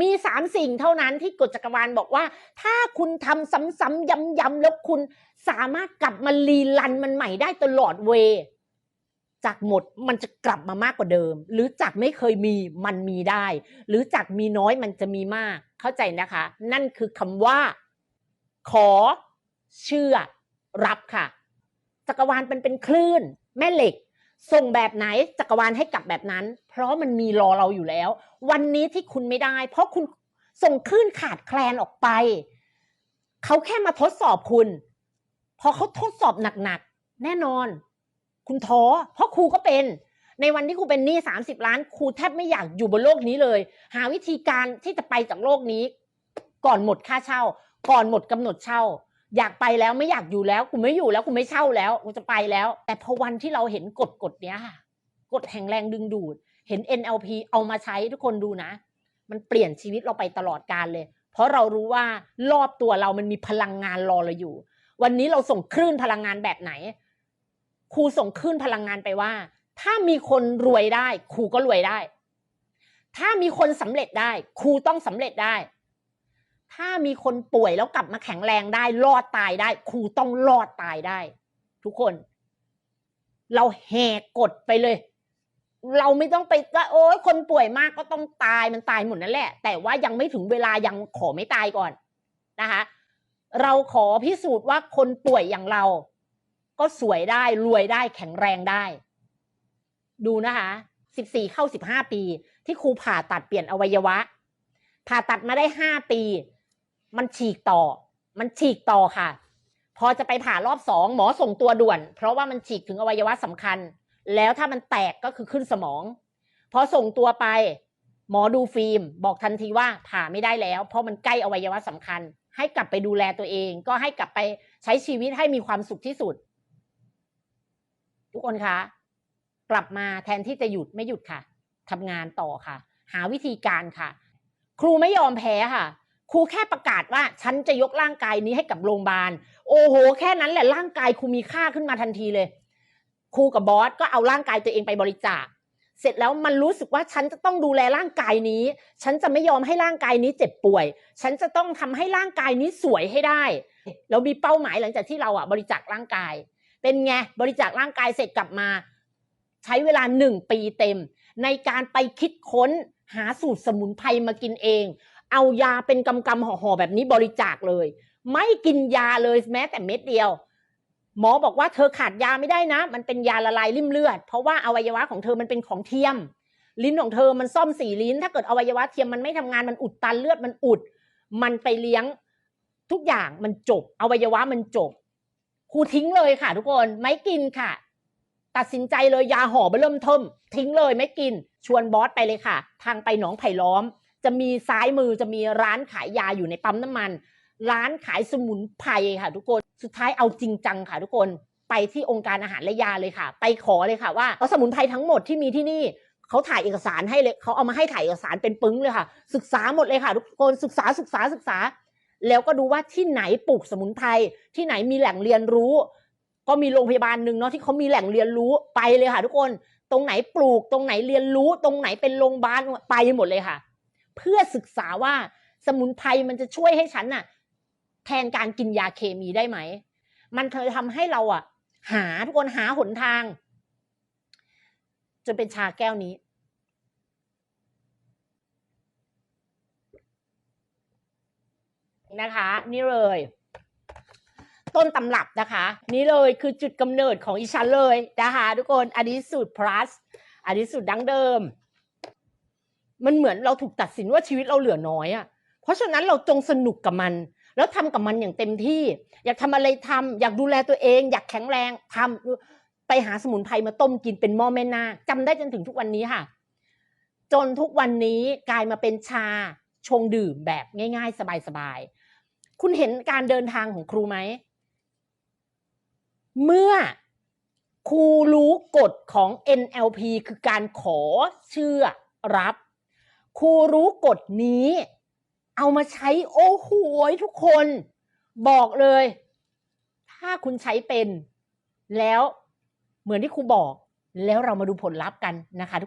มีสามสิ่งเท่านั้นที่กฎจักรวาลบอกว่า ถ้าคุณทำซ้ำๆย้ำๆแล้วคุณสามารถกลับมารีลันมันใหม่ได้ตลอดเว จากหมดมันจะกลับมามากกว่าเดิม หรือจากไม่เคยมีมันมีได้ หรือจากมีน้อยมันจะมีมาก เข้าใจนะคะ นั่นคือคำว่า ขอ เชื่อ รับค่ะ จักรวาลเป็นเป็นคลื่น แม่เหล็ก ส่งแบบไหนจักรวาลให้กลับแบบนั้น เพราะมันมีรอเราอยู่แล้ว วันนี้ที่คุณไม่ได้ เพราะคุณส่งคลื่นขาดแคลนออกไป เขาแค่มาทดสอบคุณ พอเขาทดสอบหนักๆ แน่นอน คุณท้อเพราะครูก็เป็น ในวันที่ครูเป็นหนี้สามสิบล้านครูแทบไม่อยากอยู่บนโลกนี้เลย หาวิธีการที่จะไปจากโลกนี้ ก่อนหมดค่าเช่า ก่อนหมดกำหนดเช่า อยากไปแล้วไม่อยากอยู่แล้วกูไม่อยู่แล้วกูไม่เช่าแล้วกูจะไปแล้ว แต่พอวันที่เราเห็นกฎกฎเนี้ยค่ะกฎแห่งแรงดึงดูด เห็น NLP เอามาใช้ทุกคนดูนะ มันเปลี่ยนชีวิตเราไปตลอดกาลเลย เพราะเรารู้ว่ารอบตัวเรามันมีพลังงานรอเราอยู่ วันนี้เราส่งคลื่นพลังงานแบบไหนครูส่งคลื่นพลังงานไปว่า ถ้ามีคนรวยได้ครูก็รวยได้ ถ้ามีคนสำเร็จได้ครูต้องสำเร็จได้ ถ้ามีคนป่วยแล้วกลับมาแข็งแรงได้รอดตายได้ ครูต้องรอดตายได้ ทุกคน เราแหกกฎไปเลย เราไม่ต้องไปว่าโอ้ยคนป่วยมากก็ต้องตายมันตายหมดนั่นแหละ แต่ว่ายังไม่ถึงเวลายังขอไม่ตายก่อนนะคะ เราขอพิสูจน์ว่าคนป่วยอย่างเรา ก็สวยได้รวยได้แข็งแรงได้ ดูนะคะสิบสี่เข้าสิบห้าปี ที่ครูผ่าตัดเปลี่ยนอวัยวะผ่าตัดมาได้ห้าปี มันฉีกต่อ มันฉีกต่อค่ะ พอจะไปผ่ารอบสองหมอส่งตัวด่วน เพราะว่ามันฉีกถึงอวัยวะสำคัญ แล้วถ้ามันแตกก็คือขึ้นสมอง พอส่งตัวไป หมอดูฟิล์ม บอกทันทีว่าผ่าไม่ได้แล้ว เพราะมันใกล้อวัยวะสำคัญ ให้กลับไปดูแลตัวเอง ก็ให้กลับไปใช้ชีวิตให้มีความสุขที่สุด ทุกคนคะกลับมาแทนที่จะหยุดไม่หยุดค่ะทำงานต่อค่ะ หาวิธีการค่ะ ครูไม่ยอมแพ้ค่ะ ครูแค่ประกาศว่าฉันจะยกร่างกายนี้ให้กับโรงพยาบาล โอ้โห แค่นั้นแหละร่างกายครูมีค่าขึ้นมาทันทีเลย ครูกับบอสก็เอาร่างกายตัวเองไปบริจาค เสร็จแล้วมันรู้สึกว่าฉันจะต้องดูแลร่างกายนี้ ฉันจะไม่ยอมให้ร่างกายนี้เจ็บป่วย ฉันจะต้องทำให้ร่างกายนี้สวยให้ได้แล้วมีเป้าหมายหลังจากที่เราอะบริจาคร่างกาย เป็นไงบริจาคร่างกายเสร็จกลับมา ใช้เวลาหนึ่งปีเต็ม ในการไปคิดค้นหาสูตรสมุนไพรมากินเอง เอายาเป็นกำกำห่อๆแบบนี้บริจาคเลย ไม่กินยาเลยแม้แต่เม็ดเดียว หมอบอกว่าเธอขาดยาไม่ได้นะ มันเป็นยาละลายริ่มเลือด เพราะว่าอวัยวะของเธอมันเป็นของเทียม ลิ้นของเธอมันซ่อมสี่ลิ้น ถ้าเกิดอวัยวะเทียมมันไม่ทำงานมันอุดตันเลือดมันอุด มันไปเลี้ยงทุกอย่างมันจบ อวัยวะมันจบครูทิ้งเลยค่ะ ทุกคนไม่กินค่ะ ตัดสินใจเลยยาห่อเบอร์เริ่มเทิมทิ้งเลยไม่กิน ชวนบอสไปเลยค่ะ ทางไปหนองไผ่ล้อม จะมีซ้ายมือจะมีร้านขายยาอยู่ในปั๊มน้ำมัน ร้านขายสมุนไพรค่ะทุกคนสุดท้ายเอาจริงจังค่ะทุกคนไปที่องค์การอาหารและยาเลยค่ะ ไปขอเลยค่ะว่าเอาสมุนไพรทั้งหมดที่มีที่นี่เขาถ่ายเอกสารให้เลยเขาเอามาให้ถ่ายเอกสารเป็นปึ้งเลยค่ะ ศึกษาหมดเลยค่ะ ทุกคนศึกษาศึกษาศึกษา แล้วก็ดูว่าที่ไหนปลูกสมุนไพรที่ไหนมีแหล่งเรียนรู้ ก็มีโรงพยาบาลหนึ่งเนาะที่เขามีแหล่งเรียนรู้ไปเลยค่ะ ทุกคนตรงไหนปลูกตรงไหนเรียนรู้ ตรงไหนเป็นโรงพยาบาลไปหมดเลยค่ะ เพื่อศึกษาว่าสมุนไพรมันจะช่วยให้ฉันน่ะ แทนการกินยาเคมีได้ไหม มันเคยทำให้เราอะ หาทุกคนหาหนทาง จนเป็นชาแก้วนี้ นะคะ นี่เลย ต้นตำรับนะคะ นี่เลยคือจุดกำเนิดของอีฉันเลยนะคะทุกคนอันนี้สูตร plus อันนี้สูตรดั้งเดิม มันเหมือนเราถูกตัดสินว่าชีวิตเราเหลือน้อยอะ่ะ เพราะฉะนั้นเราจงสนุกกับมัน แล้วทำกับมันอย่างเต็มที่ อยากทำอะไรทำอยากดูแลตัวเอง อยากแข็งแรงทำไปหาสมุนไพรมาต้มกินเป็นหม้อแม่นาคจำได้จนถึงทุกวันนี้ค่ะ จนทุกวันนี้กลายมาเป็นชาชงดื่มแบบง่าย ๆ สบายๆคุณเห็นการเดินทางของครูไหมเมื่อครูรู้กฎของ NLP คือการขอเชื่อรับ ครูรู้กฎนี้ เอามาใช้โอ้โหทุกคน บอกเลย ถ้าคุณใช้เป็น แล้วเหมือนที่ครูบอก แล้วเรามาดูผลลัพธ์กันนะคะทุก